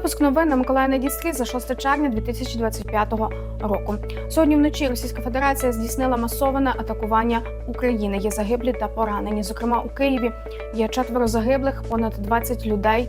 Випуск новин на Миколаївна Дістрі за 6 червня 2025 року. Сьогодні вночі Російська Федерація здійснила масоване атакування України. Є загиблі та поранені. Зокрема, у Києві є четверо загиблих, понад 20 людей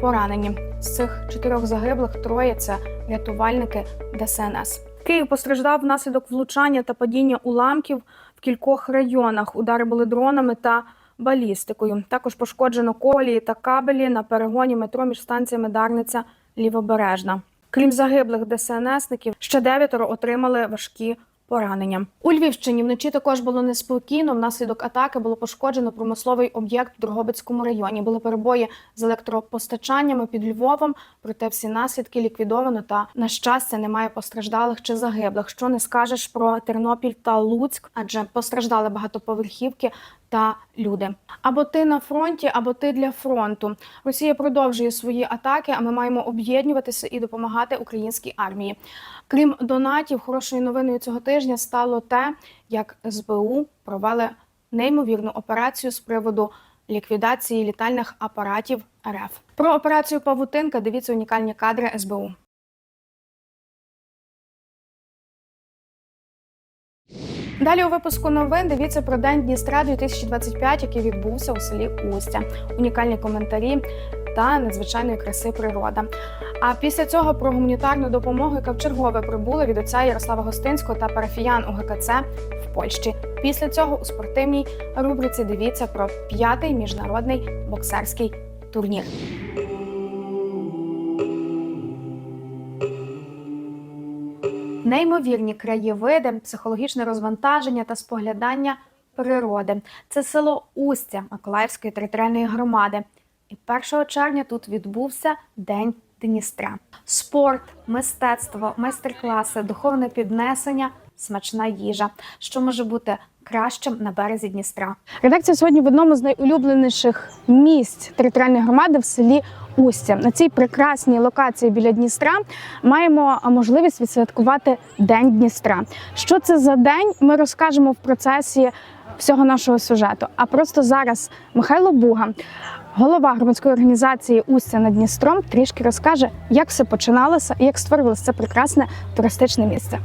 поранені. З цих чотирьох загиблих троє це рятувальники ДСНС. Київ постраждав внаслідок влучання та падіння уламків в кількох районах. Удари були дронами та балістикою. Також пошкоджено колії та кабелі на перегоні метро між станціями Дарниця Лівобережна. Крім загиблих ДСНСників, ще дев'ятеро отримали важкі поранення. У Львівщині вночі також було неспокійно. Внаслідок атаки було пошкоджено промисловий об'єкт в Дрогобицькому районі. Були перебої з електропостачаннями під Львовом, проте всі наслідки ліквідовано. Та на щастя немає постраждалих чи загиблих. Що не скажеш про Тернопіль та Луцьк, адже постраждали багатоповерхівки та люди. Або ти на фронті, або ти для фронту. Росія продовжує свої атаки, а ми маємо об'єднуватися і допомагати українській армії. Крім донатів, хорошою новиною цього тижня стало те, як СБУ провели неймовірну операцію з приводу ліквідації літальних апаратів РФ. Про операцію Павутинка дивіться унікальні кадри СБУ. Далі у випуску новин дивіться про День Дністра 2025, який відбувся у селі Устя. Унікальні коментарі та надзвичайної краси природа. А після цього про гуманітарну допомогу, яка вчергове прибула від отця Ярослава Гостинського та парафіян у ГКЦ в Польщі. Після цього у спортивній рубриці дивіться про п'ятий міжнародний боксерський турнір. Неймовірні краєвиди, психологічне розвантаження та споглядання природи. Це село Устя Миколаївської територіальної громади. І 1 червня тут відбувся День Дністра. Спорт, мистецтво, майстер-класи, духовне піднесення, смачна їжа. Що може бути кращим на березі Дністра? Редакція сьогодні в одному з найулюбленіших місць територіальної громади в селі Устя. На цій прекрасній локації біля Дністра маємо можливість відсвяткувати День Дністра. Що це за день? Ми розкажемо в процесі всього нашого сюжету. А просто зараз Михайло Буга, голова громадської організації Устя над Дністром, трішки розкаже, як все починалося і як створилося це прекрасне туристичне місце.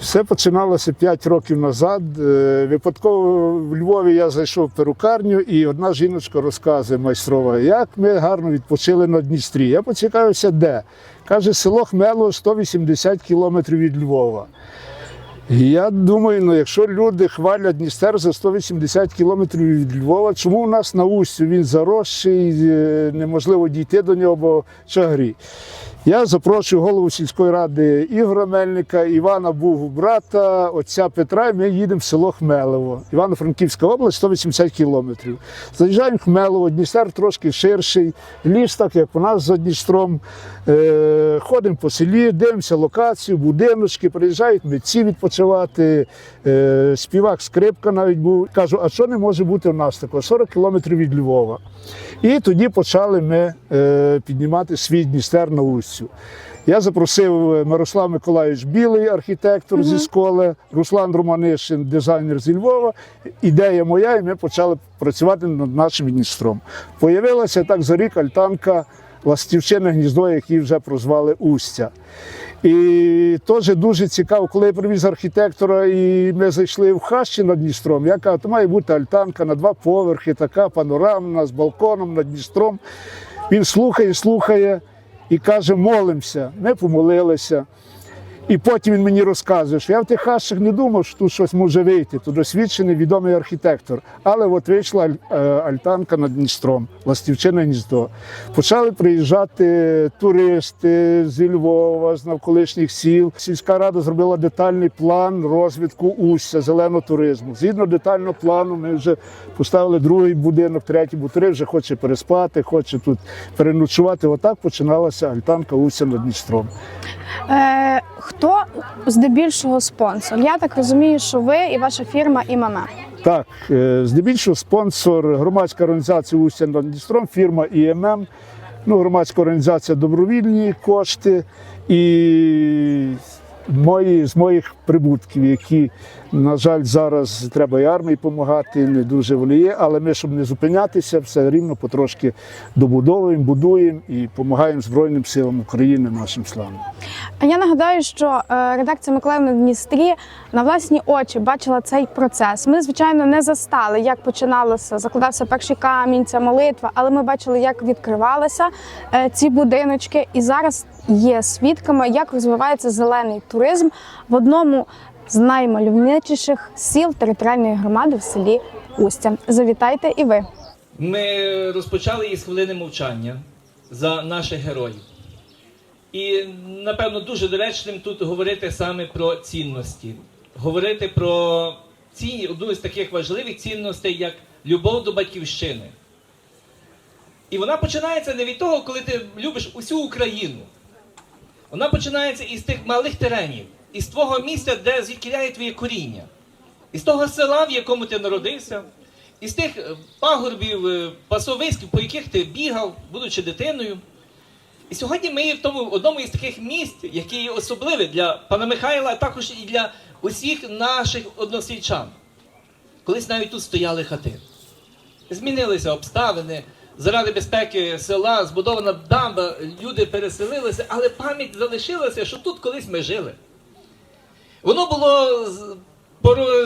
Все починалося 5 років назад. Е, Випадково в Львові я зайшов в перукарню, і одна жіночка розказує майстрова, як ми гарно відпочили на Дністрі. Я поцікавився, де. Каже, село Хмело 180 кілометрів від Львова. Я думаю, ну якщо люди хвалять Дністер за 180 кілометрів від Львова, чому у нас на Устю він заросший, е, неможливо дійти до нього, бо чагрі. Я запрошую голову сільської ради Ігора Мельника, Івана Бугу, брата, отця Петра, і ми їдемо в село Хмелево. Івано-Франківська область, 180 кілометрів. Заїжджаємо в Хмелево, Дністер трошки ширший, ліс, так як у нас за Дністром. Е, ходимо по селі, дивимося локацію, будиночки, приїжджають митці відпочивати, е, співак скрипка навіть був. Кажу, а що не може бути у нас такого? 40 кілометрів від Львова. І тоді почали ми е, піднімати свій Дністер на Устю. Я запросив Мирослав Миколаївич Білий, архітектор зі школи, Руслан Романишин, дизайнер зі Львова. Ідея моя, і ми почали працювати над нашим Дністром. Появилася так за рік альтанка Ластівчине гніздо, яке вже прозвали Устя. І теж дуже цікаво, коли я привіз архітектора, і ми зайшли в хащі над Дністром. Я кажу, то має бути альтанка на два поверхи, така панорамна з балконом над Дністром. Він слухає, слухає і каже, молимося. не помолилися. І потім він мені розказує, що я в тих хащах не думав, що тут щось може вийти. Тут досвідчений відомий архітектор. Але от вийшла е, альтанка над Дністром, Ластівчине гніздо. Почали приїжджати туристи зі Львова, з навколишніх сіл. Сільська рада зробила детальний план розвитку устя, зеленого туризму. Згідно детального плану, ми вже поставили другий будинок, третій, бо три вже хоче переспати, хоче тут переночувати. Отак починалася альтанка устя над Дністром. Е, хто здебільшого спонсор? Я так розумію, що ви і ваша фірма і ІММ. Так, е, здебільшого спонсор громадська організація Устя Дністром, фірма ІММ, ну, громадська організація добровільні кошти і мої, з моїх прибутків, які, на жаль, зараз треба і армії допомагати, не дуже воліє, але ми, щоб не зупинятися, все рівно потрошки добудовуємо, будуємо і допомагаємо Збройним силам України, нашим славним. А я нагадаю, що е, редакція Миколаїв на Дністрі на власні очі бачила цей процес. Ми, звичайно, не застали, як починалося, закладався перший камінь, ця молитва, але ми бачили, як відкривалися е, ці будиночки, і зараз є свідками, як розвивається зелений туризм в одному з наймальовничіших сіл територіальної громади в селі Устя. Завітайте і ви. Ми розпочали із хвилини мовчання за наших героїв. І, напевно, дуже доречним тут говорити саме про цінності, говорити про ці, одну з таких важливих цінностей, як любов до батьківщини. І вона починається не від того, коли ти любиш усю Україну. Вона починається із тих малих теренів, із твого місця, де звідкиляє твоє коріння, із того села, в якому ти народився, із тих е, пагорбів, е, пасовиськів, по яких ти бігав, будучи дитиною. І сьогодні ми є в тому одному із таких місць, які є особливі для пана Михайла, а також і для усіх наших односельчан. Колись навіть тут стояли хати. Змінилися обставини. Заради безпеки села збудована дамба, люди переселилися, але пам'ять залишилася, що тут колись ми жили. Воно було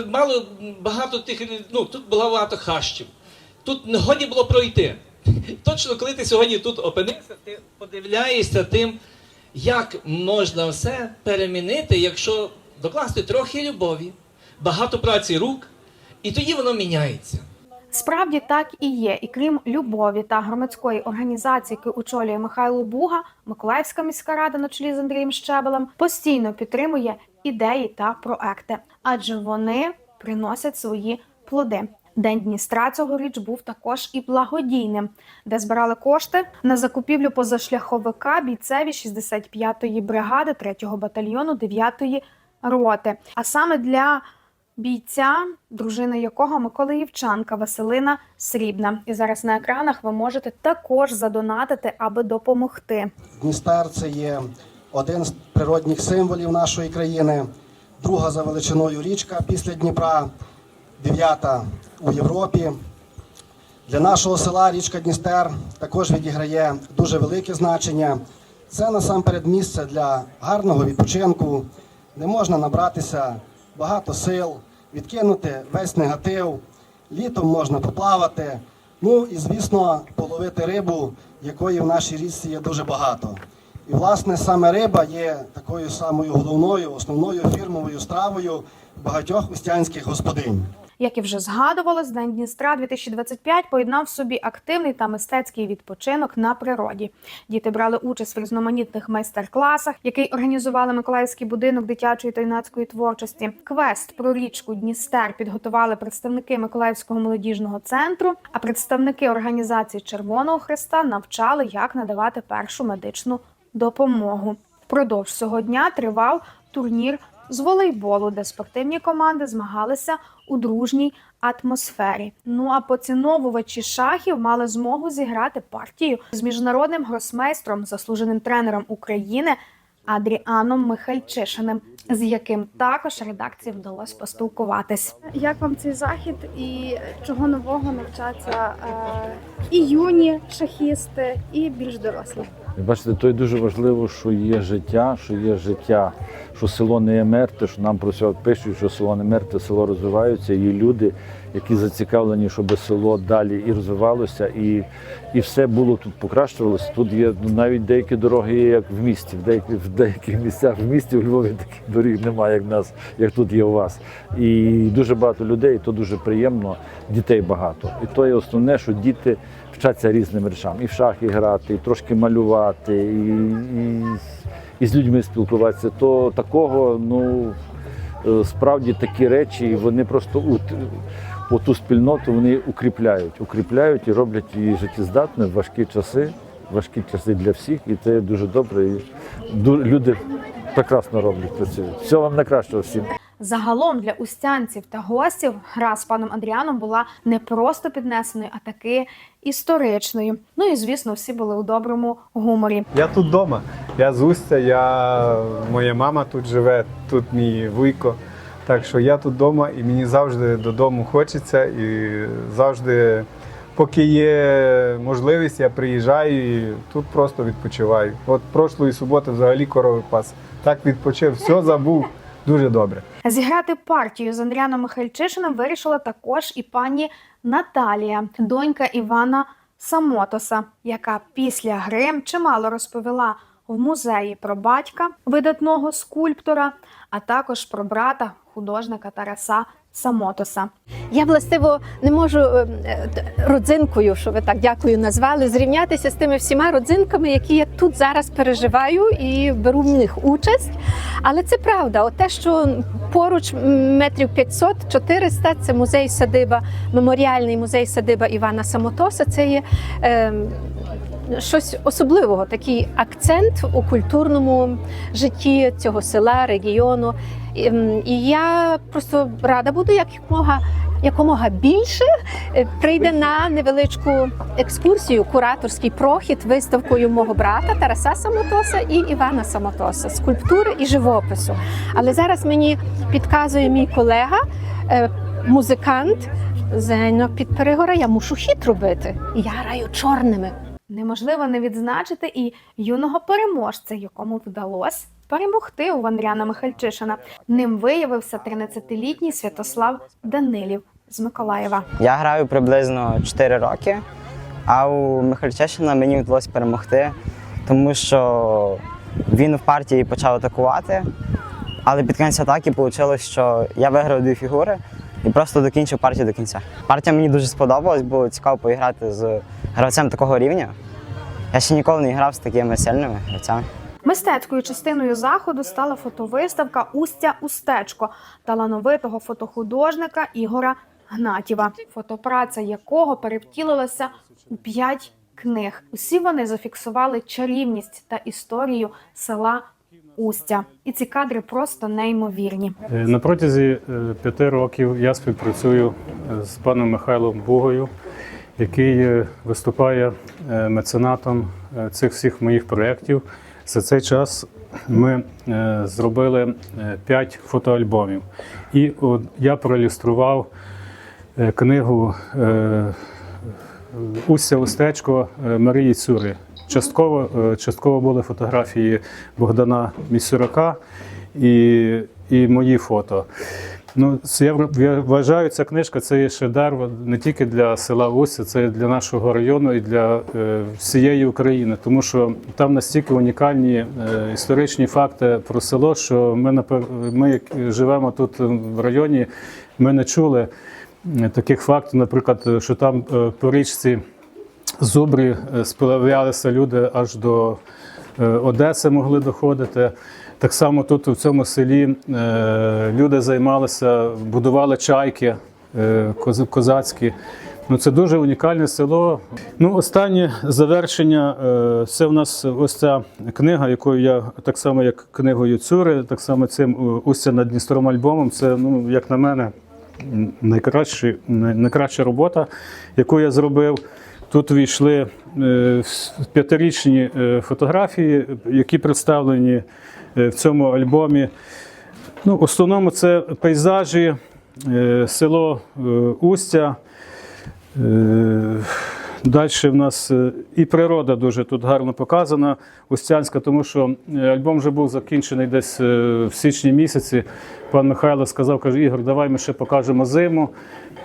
мало багато тих, ну тут було багато хащів. Тут не годі було пройти. Точно, коли ти сьогодні тут опинився, ти подивляєшся тим, як можна все перемінити, якщо докласти трохи любові, багато праці рук, і тоді воно міняється. Справді так і є. І крім любові та громадської організації, яку очолює Михайло Буга, Миколаївська міська рада на чолі з Андрієм Щебелем постійно підтримує ідеї та проекти, адже вони приносять свої плоди. День Дністра цьогоріч був також і благодійним, де збирали кошти на закупівлю позашляховика бійцеві 65-ї бригади 3-го батальйону 9-ї роти. А саме для бійця, дружина якого Миколаївчанка Василина Срібна. І зараз на екранах ви можете також задонатити, аби допомогти. Дністер це є один з природних символів нашої країни, друга за величиною річка після Дніпра, дев'ята у Європі. Для нашого села річка Дністер також відіграє дуже велике значення. Це насамперед місце для гарного відпочинку, де можна набратися багато сил, відкинути весь негатив. Літом можна поплавати. Ну і звісно, половити рибу, якої в нашій річці є дуже багато. І власне саме риба є такою самою головною, основною фірмовою стравою багатьох устянських господинь. Як і вже згадувалось, День Дністра 2025 поєднав в собі активний та мистецький відпочинок на природі. Діти брали участь в різноманітних майстер-класах, який організували Миколаївський будинок дитячої та юнацької творчості. Квест про річку Дністер підготували представники Миколаївського молодіжного центру, а представники організації Червоного Христа навчали, як надавати першу медичну допомогу. Впродовж цього дня тривав турнір з волейболу, де спортивні команди змагалися у дружній атмосфері. Ну а поціновувачі шахів мали змогу зіграти партію з міжнародним гросмейстром, заслуженим тренером України Адріаном Михальчишиним, з яким також редакції вдалося поспілкуватись. Як вам цей захід і чого нового навчаться е, і юні шахісти, і більш дорослі? І Бачите, то й дуже важливо, що є життя, що є життя, що село не є мертве, що нам про це пишуть, що село не мертве, село розвивається. Є люди, які зацікавлені, щоб село далі і розвивалося, і, і все було тут покращувалося. Тут є ну, навіть деякі дороги є як в місті. В деяких, в деяких місцях в місті у Львові таких доріг немає, як в нас, як тут є у вас. І дуже багато людей, то дуже приємно, дітей багато. І то є основне, що діти вчаться різним речам. І в шахи грати, і трошки малювати, і, і, і з людьми спілкуватися. То такого, ну е, справді такі речі, вони просто у, у ту спільноту вони укріпляють, укріпляють і роблять її життєздатною в важкі часи, важкі часи для всіх, і це дуже добре. І люди прекрасно роблять працюють. Всього вам найкращого всім. Загалом для устянців та гостів гра з паном Андріаном була не просто піднесеною, а таки історичною. Ну і звісно, всі були у доброму гуморі. Я тут вдома. Я з Устя, я... моя мама тут живе, тут мій вуйко. Так що я тут вдома і мені завжди додому хочеться і завжди, поки є можливість, я приїжджаю і тут просто відпочиваю. От прошлої суботи взагалі корови пас. Так відпочив, все забув. Дуже добре. Зіграти партію з Андріаном Михальчишиним вирішила також і пані Наталія, донька Івана Самотоса, яка після гри чимало розповіла в музеї про батька видатного скульптора, а також про брата художника Тараса Самотоса. Я властиво не можу е, е, родзинкою, що ви так дякую назвали, зрівнятися з тими всіма родзинками, які я тут зараз переживаю і беру в них участь. Але це правда, те, що поруч метрів 500-400 – це музей садиба, меморіальний музей садиба Івана Самотоса. Це є е, щось особливого, такий акцент у культурному житті цього села, регіону. І, я просто рада буду як якомога, якомога більше е, прийде на невеличку екскурсію, кураторський прохід виставкою мого брата Тараса Самотоса і Івана Самотоса, скульптури і живопису. Але зараз мені підказує мій колега, е, музикант Зено Підперегора, я мушу хід робити. Я граю чорними. Неможливо не відзначити і юного переможця, якому вдалося перемогти у Андріана Михальчишина. Ним виявився 13-літній Святослав Данилів з Миколаєва. Я граю приблизно 4 роки, а у Михальчишина мені вдалося перемогти, тому що він в партії почав атакувати, але під кінець атаки вийшло, що я виграв дві фігури і просто докінчив партію до кінця. Партія мені дуже сподобалась, було цікаво поіграти з гравцем такого рівня. Я ще ніколи не грав з такими сильними гравцями. Мистецькою частиною заходу стала фотовиставка Устя Устечко талановитого фотохудожника Ігора Гнатєва, фотопраця якого перевтілилася у п'ять книг. Усі вони зафіксували чарівність та історію села Устя. І ці кадри просто неймовірні. Е, На протязі е, п'яти років я співпрацюю е, з паном Михайлом Бугою, який виступає меценатом цих всіх моїх проєктів. За цей час ми зробили п'ять фотоальбомів. І я проілюстрував книгу Устя Устечко Марії Цюри. Частково, е, частково були фотографії Богдана Місюрака і, і мої фото. Ну, я, вважаю, ця книжка це є шедевр не тільки для села Устя, це і для нашого району і для е, всієї України, тому що там настільки унікальні е, історичні факти про село, що ми, ми як живемо тут в районі, ми не чули таких фактів, наприклад, що там по річці Зубрі е, сплавлялися люди аж до е, Одеси могли доходити. Так само тут у цьому селі е, люди займалися, будували чайки козацькі. Ну, це дуже унікальне село. Ну, останнє завершення це в нас ось ця книга, якою я так само, як книгою Цюри, так само цим Устя над Дністром альбомом. Це, ну, як на мене, м, найкращий- най- найкраща робота, яку я зробив. Тут війшли е, п'ятирічні е, фотографії, які представлені е, в цьому альбомі. Ну, в основному це пейзажі, село Устя. Далі в нас е, і природа дуже тут гарно показана, Устянська, тому що е, альбом вже був закінчений десь е, в січні місяці. Пан Михайло сказав, каже, Ігор, давай ми ще покажемо зиму.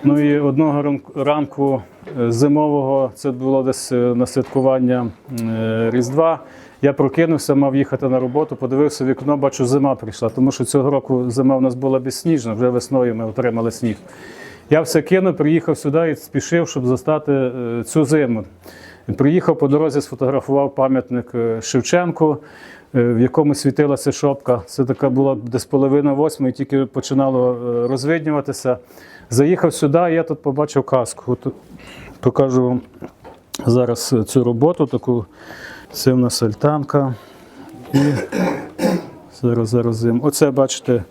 Ну і одного ранку зимового, це було десь на святкування Різдва. Я прокинувся, мав їхати на роботу, подивився вікно, бачу, зима прийшла, тому що цього року зима в нас була безсніжна, вже весною ми отримали сніг. Я все кинув, приїхав сюди і спішив, щоб застати е, цю зиму. Приїхав по дорозі, сфотографував пам'ятник е, Шевченку, е, в якому світилася шопка. Це така була десь половина восьмої, тільки починало розвиднюватися. Заїхав сюди, і я тут побачив казку. От покажу вам зараз цю роботу. Таку. Це в нас альтанка. І зараз зараз зим. Оце, бачите,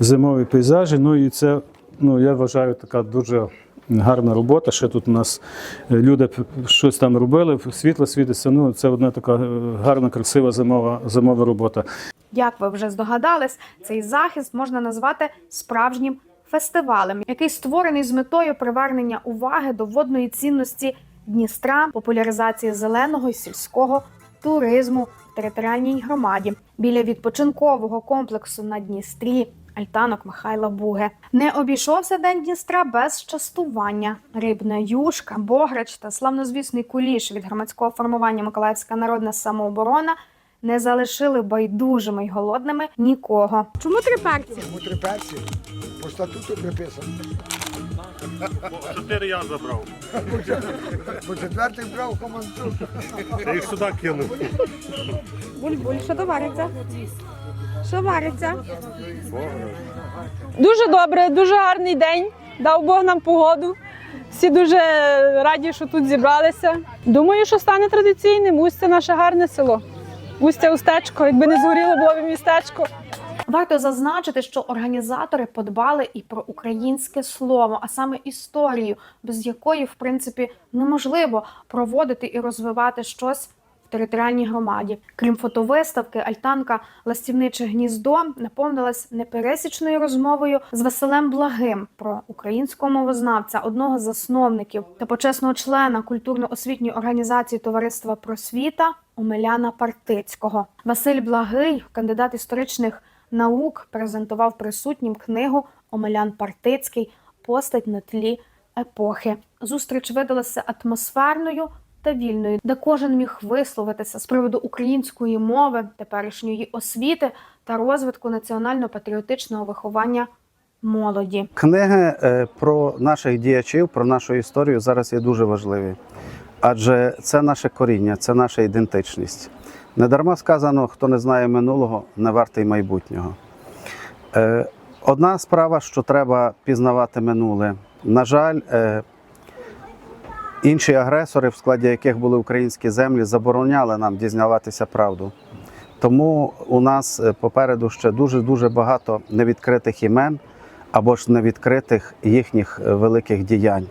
зимові пейзажі. Ну і це, ну, я вважаю, така дуже гарна робота. Ще тут у нас е, люди щось там робили, світло світиться. Ну, це одна така е, гарна, красива зимова, зимова робота. Як ви вже здогадались, цей захист можна назвати справжнім фестивалем, який створений з метою привернення уваги до водної цінності Дністра, популяризації зеленого і сільського туризму в територіальній громаді біля відпочинкового комплексу на Дністрі. Альтанок Михайла Буге не обійшовся день Дністра без частування. Рибна юшка, бограч та славнозвісний куліш від громадського формування Миколаївська народна самооборона не залишили байдужими й голодними нікого. Чому три перці? Чому три перці? По статуту приписано. Чотири я забрав. Бо четвертий брав командир. Я їх сюди кинув. Буль-буль, що то вариться? Що вариться? Дуже добре, дуже гарний день. Дав Бог нам погоду. Всі дуже раді, що тут зібралися. Думаю, що стане традиційним. Устя наше гарне село. Устя устечко, якби не згоріло, було б містечко. Варто зазначити, що організатори подбали і про українське слово, а саме історію, без якої, в принципі, неможливо проводити і розвивати щось в територіальній громаді. Крім фотовиставки, альтанка Ластівниче гніздо наповнилась непересічною розмовою з Василем Благим про українського мовознавця, одного з засновників та почесного члена культурно-освітньої організації Товариства Просвіта Омеляна Партицького. Василь Благий, кандидат історичних наук, презентував присутнім книгу Омелян Партицький Постать на тлі епохи. Зустріч видалася атмосферною та вільною, де кожен міг висловитися з приводу української мови, теперішньої освіти та розвитку національно-патріотичного виховання молоді. Книги е, про наших діячів, про нашу історію зараз є дуже важливі, адже це наше коріння, це наша ідентичність. Недарма сказано, хто не знає минулого, не вартий майбутнього. Е, Одна справа, що треба пізнавати минуле. На жаль, е, інші агресори, в складі яких були українські землі, забороняли нам дізнаватися правду. Тому у нас е, попереду ще дуже дуже багато невідкритих імен або ж невідкритих їхніх великих діянь.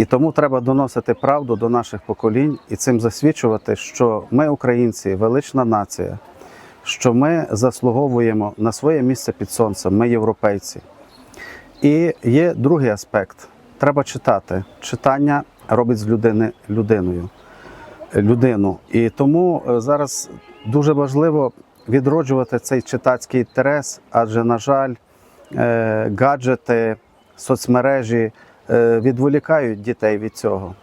І тому треба доносити правду до наших поколінь і цим засвідчувати, що ми, українці, велична нація, що ми заслуговуємо на своє місце під сонцем, ми європейці. І є другий аспект: треба читати. Читання робить з людини людиною. Людину. І тому е, зараз дуже важливо відроджувати цей читацький інтерес, адже, на жаль, е, гаджети, соцмережі відволікають дітей від цього.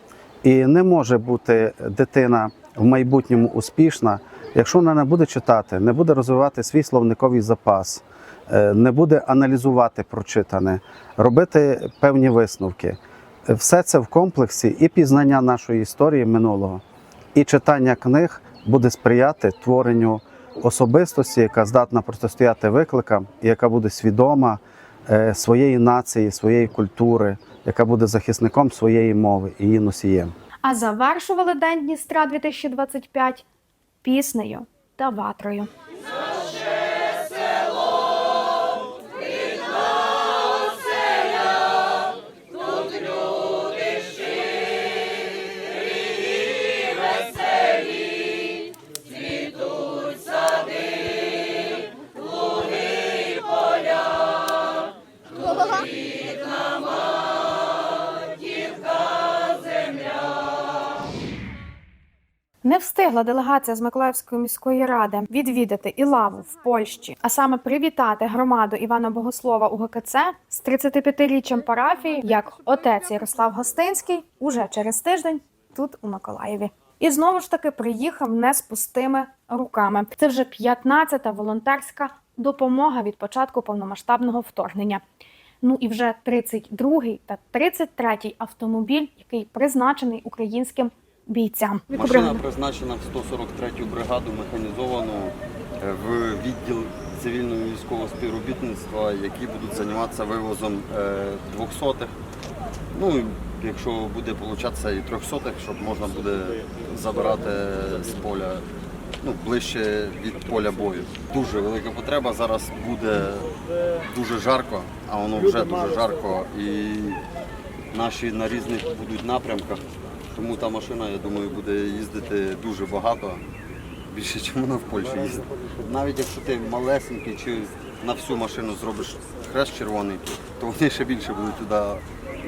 І не може бути дитина в майбутньому успішна, якщо вона не буде читати, не буде розвивати свій словниковий запас, е, не буде аналізувати прочитане, робити певні висновки. Все це в комплексі і пізнання нашої історії минулого, і читання книг буде сприяти творенню особистості, яка здатна протистояти викликам, яка буде свідома е, своєї нації, своєї культури, яка буде захисником своєї мови і її носієм. А завершували День Дністра 2025 піснею та ватрою. Не встигла делегація з Миколаївської міської ради відвідати Ілаву в Польщі, а саме привітати громаду Івана Богослова у ГКЦ з 35-річчям парафії, як отець Ярослав Гостинський уже через тиждень тут у Миколаєві. І знову ж таки приїхав не з пустими руками. Це вже 15-та волонтерська допомога від початку повномасштабного вторгнення. Ну і вже 32-й та 33-й автомобіль, який призначений українським бійцям. Машина призначена в 143-ю бригаду механізовану е, в відділ цивільного військового співробітництва, які будуть займатися вивозом е, двохсотих. Ну, і якщо буде получатися і трьохсотих, щоб можна буде забирати з поля ну, ближче від поля бою. Дуже велика потреба. Зараз буде дуже жарко, а воно вже дуже жарко. І наші на різних будуть напрямках. Тому та машина, я думаю, буде їздити дуже багато, більше, ніж вона в Польщі їздить. Навіть якщо ти малесенький чи на всю машину зробиш хрест червоний, то вони ще більше будуть туди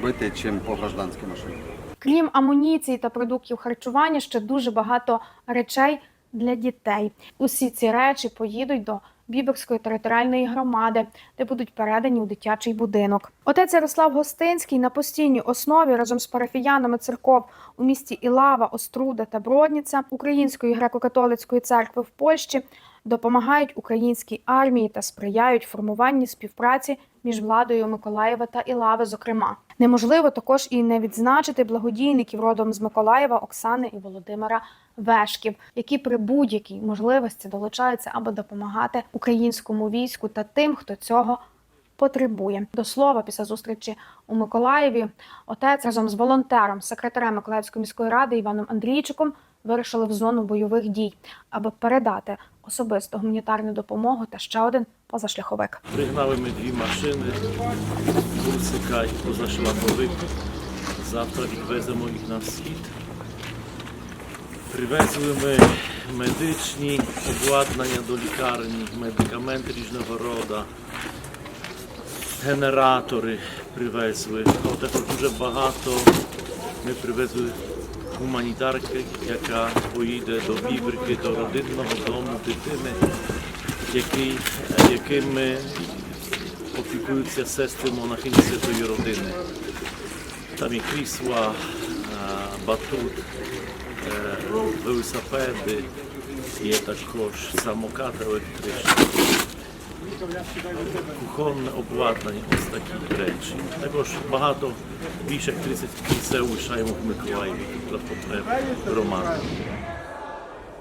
бити, чим по гражданській машині. Крім амуніції та продуктів харчування, ще дуже багато речей для дітей. Усі ці речі поїдуть до Біберської територіальної громади, де будуть передані у дитячий будинок. Отець Ярослав Гостинський на постійній основі разом з парафіянами церков у місті Ілава, Оструда та Бродніця Української греко-католицької церкви в Польщі допомагають українській армії та сприяють формуванні співпраці між владою Миколаєва та Ілави. Зокрема, неможливо також і не відзначити благодійників родом з Миколаєва Оксани і Володимира Вешків, які при будь-якій можливості долучаються, аби допомагати українському війську та тим, хто цього потребує. До слова, після зустрічі у Миколаєві, отець разом з волонтером, секретарем Миколаївської міської ради Іваном Андрійчиком вирушили в зону бойових дій, аби передати особисту гуманітарну допомогу та ще один позашляховик. Пригнали ми дві машини, Бурсика і позашлаповик. Завтра відвеземо їх на схід. Привезли ми медичні обладнання до лікарні, медикаменти різного роду, генератори привезли. А також дуже багато ми привезли гуманітарки, яка поїде до Бібрики, до родинного дому дитини, який, якими опікуються сестри монахині Святої Родини. Там є крісла, батут, велосипеди, є також самокат електричний, кухонне обладнання, ось такі речі. Також багато більше як 30 кільцев лишаємо в Миколаєві для потреб громади.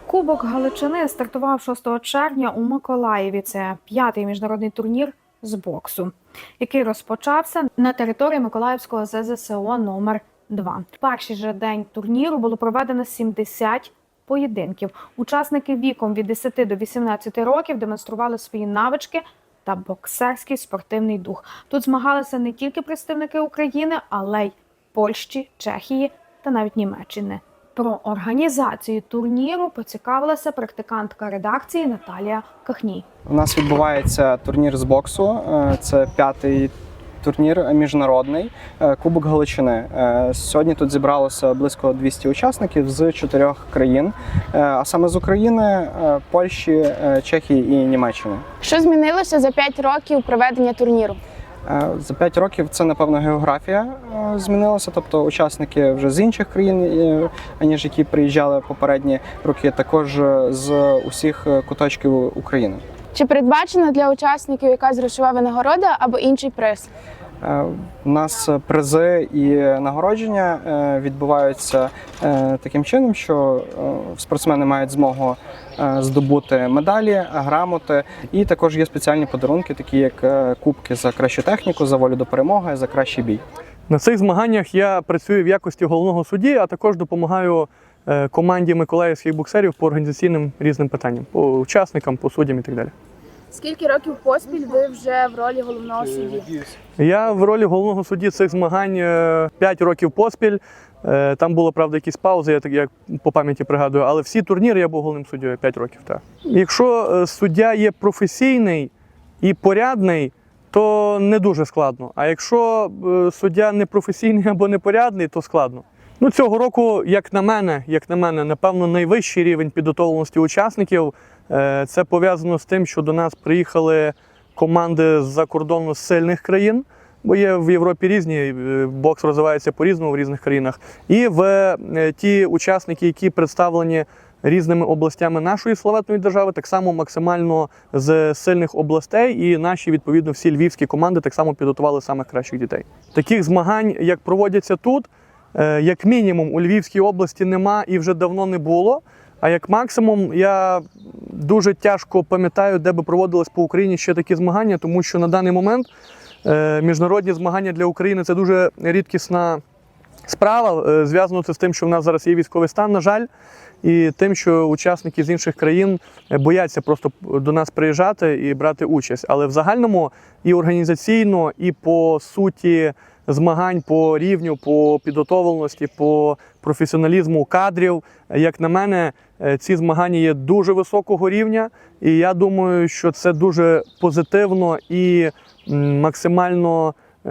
Кубок Галичини стартував 6 червня у Миколаєві. Це п'ятий міжнародний турнір з боксу, який розпочався на території Миколаївського ЗЗСО номер 2 В перший же день турніру було проведено 70 поєдинків. Учасники віком від 10 до 18 років демонстрували свої навички та боксерський спортивний дух. Тут змагалися не тільки представники України, але й Польщі, Чехії та навіть Німеччини. Про організацію турніру поцікавилася практикантка редакції Наталія Кахній. У нас відбувається турнір з боксу. Е, Це п'ятий турнір міжнародний е, Кубок Галичини. Е, Сьогодні тут зібралося близько 200 учасників з чотирьох країн, е, а саме з України, Польщі, Чехії і Німеччини. Що змінилося за 5 років проведення турніру? За 5 років це напевно географія змінилася, тобто учасники вже з інших країн, аніж які приїжджали попередні роки, також з усіх куточків України. Чи передбачена для учасників якась грошова винагорода або інший приз? Е, У нас призи і нагородження е, відбуваються е, таким чином, що спортсмени мають змогу здобути медалі, грамоти, і також є спеціальні подарунки, такі як кубки за кращу техніку, за волю до перемоги, за кращий бій. На цих змаганнях я працюю в якості головного судді, а також допомагаю команді миколаївських боксерів по організаційним різним питанням, по учасникам, по суддям і так далі. Скільки років поспіль ви вже в ролі головного судді? Я в ролі головного судді цих змагань 5 років поспіль. Е, Там було, правда, якісь паузи, я так як по пам'яті пригадую, але всі турніри я був головним суддєю 5 років. Так. Якщо е, суддя є професійний і порядний, то не дуже складно. А якщо е, суддя не професійний або непорядний, то складно. Ну, цього року, як на мене, як на мене, напевно, найвищий рівень підготовленості учасників. Е, Це пов'язано з тим, що до нас приїхали команди з-за кордону з сильних країн, бо є в Європі різні, е, бокс розвивається по-різному в різних країнах. І в е, ті учасники, які представлені різними областями нашої славетної держави, так само максимально з сильних областей, і наші відповідно всі львівські команди так само підготували самих кращих дітей. Таких змагань, як проводяться тут, як мінімум у Львівській області нема і вже давно не було. А як максимум, я дуже тяжко пам'ятаю, де би проводились по Україні ще такі змагання, тому що на даний момент е, міжнародні змагання для України це дуже рідкісна справа, е, зв'язано це з тим, що в нас зараз є військовий стан, на жаль, і тим, що учасники з інших країн е, бояться просто до нас приїжджати і брати участь. Але в загальному і організаційно, і по суті змагань по рівню, по підготовленості, по професіоналізму кадрів, як на мене, е, ці змагання є дуже високого рівня, і я думаю, що це дуже позитивно і максимально е,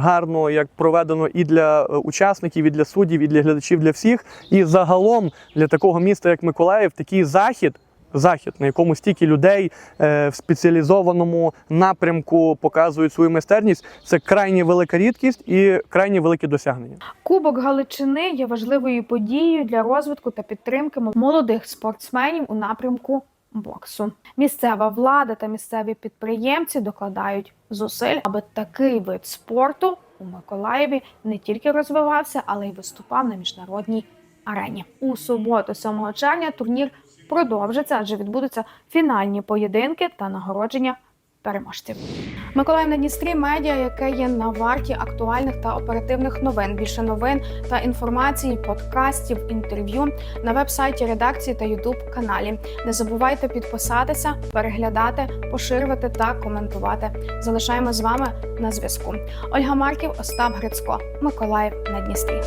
гарно як проведено і для е, учасників, і для суддів, і для глядачів, для всіх. І загалом для такого міста, як Миколаїв, такий захід. Захід, на якому стільки людей е, в спеціалізованому напрямку показують свою майстерність, це крайні велика рідкість і крайні велике досягнення. Кубок Галичини є важливою подією для розвитку та підтримки молодих спортсменів у напрямку боксу. Місцева влада та місцеві підприємці докладають зусиль, аби такий вид спорту у Миколаєві не тільки розвивався, але й виступав на міжнародній арені. У суботу, 7 червня, турнір продовжиться, адже відбудуться фінальні поєдинки та нагородження переможців. Миколаїв на Дністрі медіа, яке є на варті актуальних та оперативних новин. Більше новин та інформації, подкастів, інтерв'ю на веб-сайті редакції та ютуб каналі. Не забувайте підписатися, переглядати, поширювати та коментувати. Залишаємо з вами на зв'язку. Ольга Марків, Остап Грицько, Миколаїв на Дністрі.